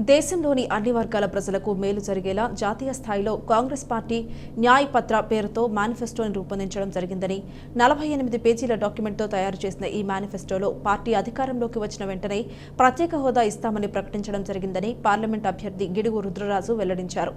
దేశంలోని అన్ని వర్గాల ప్రజలకు మేలు జరిగేలా జాతీయ స్థాయిలో కాంగ్రెస్ పార్టీ న్యాయపత్ర పేరుతో మేనిఫెస్టోని రూపొందించడం జరిగిందని నలభై ఎనిమిది పేజీల డాక్యుమెంట్తో తయారు చేసిన ఈ మేనిఫెస్టోలో పార్టీ అధికారంలోకి వచ్చిన వెంటనే ప్రత్యేక హోదా ఇస్తామని ప్రకటించడం జరిగిందని పార్లమెంట్ అభ్యర్థి గిడుగు రుద్రరాజు వెల్లడించారు.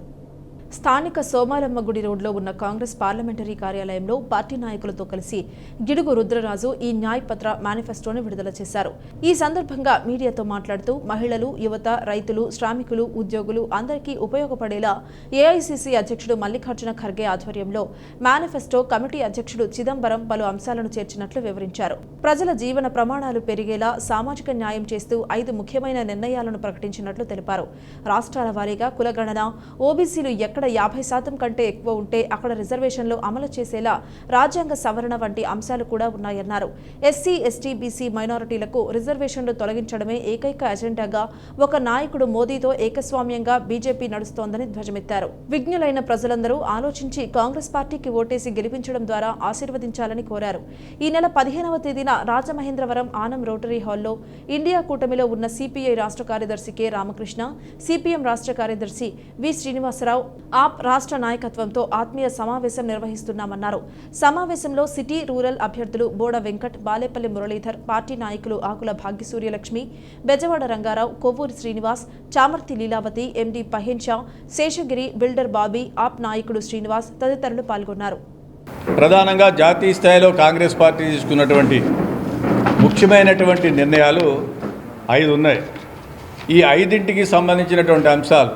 స్థానిక సోమాలమ్మ గుడి రోడ్లో ఉన్న కాంగ్రెస్ పార్లమెంటరీ కార్యాలయంలో పార్టీ నాయకులతో కలిసి గిడుగు రుద్రరాజు ఈ న్యాయపత్ర మేనిఫెస్టోను విడుదల చేశారు. ఈ సందర్భంగా మీడియాతో మాట్లాడుతూ మహిళలు యువత రైతులు శ్రామికులు ఉద్యోగులు అందరికీ ఉపయోగపడేలా ఏఐసిసి అధ్యక్షుడు మల్లికార్జున ఖర్గే ఆధ్వర్యంలో మేనిఫెస్టో కమిటీ అధ్యక్షుడు చిదంబరం పలు అంశాలను చేర్చినట్లు వివరించారు. ప్రజల జీవన ప్రమాణాలు పెరిగేలా సామాజిక న్యాయం చేస్తూ ఐదు ముఖ్యమైన నిర్ణయాలను ప్రకటించినట్లు తెలిపారు. రాష్ట్రాల వారీగా కులగణన ఓబీసీలు ఎక్కడ యాభై శాతం కంటే ఎక్కువ ఉంటే అక్కడ రిజర్వేషన్లు అమలు చేసేలా రాజ్యాంగ సవరణ వంటి అంశాలు కూడా ఉన్నాయన్నారు. ఎస్సీ ఎస్టీ బీసీ మైనారిటీలకు రిజర్వేషన్లు తొలగించడమే ఏకైక ఎజెండాగా ఒక నాయకుడు మోదీతో ఏకస్వామ్యంగా బీజేపీ నడుస్తోందని ధ్వజమెత్తారు. విజ్ఞులైన ప్రజలందరూ ఆలోచించి కాంగ్రెస్ పార్టీకి ఓటేసి గెలిపించడం ద్వారా ఆశీర్వదించాలని కోరారు. ఈ నెల పదిహేనవ తేదీన రాజమహేంద్రవరం ఆనం రోటరీ హాల్లో ఇండియా కూటమిలో ఉన్న సిపిఐ రాష్ట్ర కార్యదర్శి కె రామకృష్ణ సిపిఎం రాష్ట్ర కార్యదర్శి వి శ్రీనివాసరావు ఆప్ రాష్ట్ర నాయకత్వంతో ఆత్మీయ సమావేశం నిర్వహిస్తున్నామన్నారు. సమావేశంలో సిటీ రూరల్ అభ్యర్థులు బోడ వెంకట్ బాలేపల్లి మురళీధర్ పార్టీ నాయకులు ఆకుల భాగ్యసూర్యలక్ష్మి బెజవాడ రంగారావు కొవ్వూరి శ్రీనివాస్ చామర్తి లీలావతి ఎండి పహేన్ షా శేషగిరి బిల్డర్ బాబీ ఆప్ నాయకుడు శ్రీనివాస్ తదితరులు పాల్గొన్నారు. ప్రధానంగా జాతీయ స్థాయిలో కాంగ్రెస్ పార్టీ తీసుకున్నటువంటి ముఖ్యమైనటువంటి నిర్ణయాలు ఐదు ఉన్నాయి. ఈ ఐదింటికి సంబంధించినటువంటి అంశాలు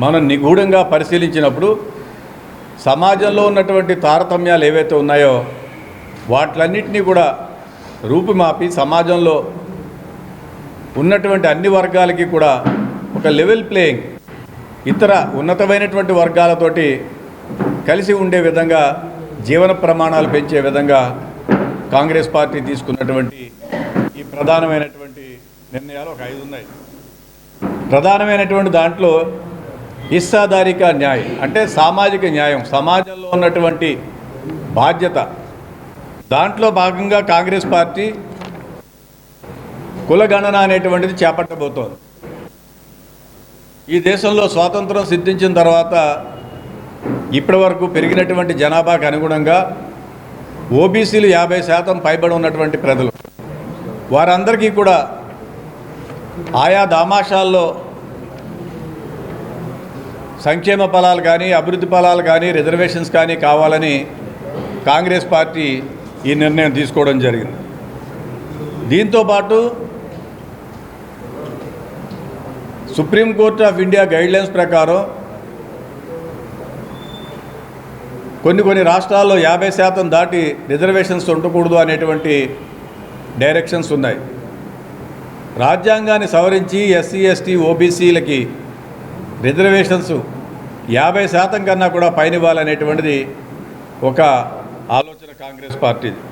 మనం నిగూఢంగా పరిశీలించినప్పుడు సమాజంలో ఉన్నటువంటి తారతమ్యాలు ఏవైతే ఉన్నాయో వాటిలన్నింటినీ కూడా రూపుమాపి సమాజంలో ఉన్నటువంటి అన్ని వర్గాలకి కూడా ఒక లెవెల్ ప్లేయింగ్. ఇతర ఉన్నతమైనటువంటి వర్గాలతోటి కలిసి ఉండే విధంగా జీవన ప్రమాణాలు పెంచే విధంగా కాంగ్రెస్ పార్టీ తీసుకున్నటువంటి ఈ ప్రధానమైనటువంటి నిర్ణయాలు ఒక ఐదు ఉన్నాయి. ప్రధానమైనటువంటి దాంట్లో ఇస్సాధారిక న్యాయం అంటే సామాజిక న్యాయం సమాజంలో ఉన్నటువంటి బాధ్యత. దాంట్లో భాగంగా కాంగ్రెస్ పార్టీ కులగణన అనేటువంటిది చేపట్టబోతోంది. ఈ దేశంలో స్వాతంత్రం సిద్ధించిన తర్వాత ఇప్పటి వరకు పెరిగినటువంటి జనాభాకు అనుగుణంగా ఓబీసీలు యాభై శాతం పైబడి ఉన్నటువంటి ప్రజలు. వారందరికీ కూడా ఆయా దామాషాల్లో సంక్షేమ ఫలాలు కానీ అభివృద్ధి ఫలాలు కానీ రిజర్వేషన్స్ కానీ కావాలని కాంగ్రెస్ పార్టీ ఈ నిర్ణయం తీసుకోవడం జరిగింది. దీంతోపాటు సుప్రీంకోర్టు ఆఫ్ ఇండియా గైడ్లైన్స్ ప్రకారం కొన్ని కొన్ని రాష్ట్రాల్లో యాభై శాతం దాటి రిజర్వేషన్స్ ఉండకూడదు అనేటువంటి డైరెక్షన్స్ ఉన్నాయి. రాజ్యాంగాన్ని సవరించి ఎస్సీ ఎస్టీ ఓబీసీలకి రిజర్వేషన్స్. యాభై శాతం కన్నా కూడా పైనివ్వాలనేటువంటిది ఒక ఆలోచన కాంగ్రెస్ పార్టీది.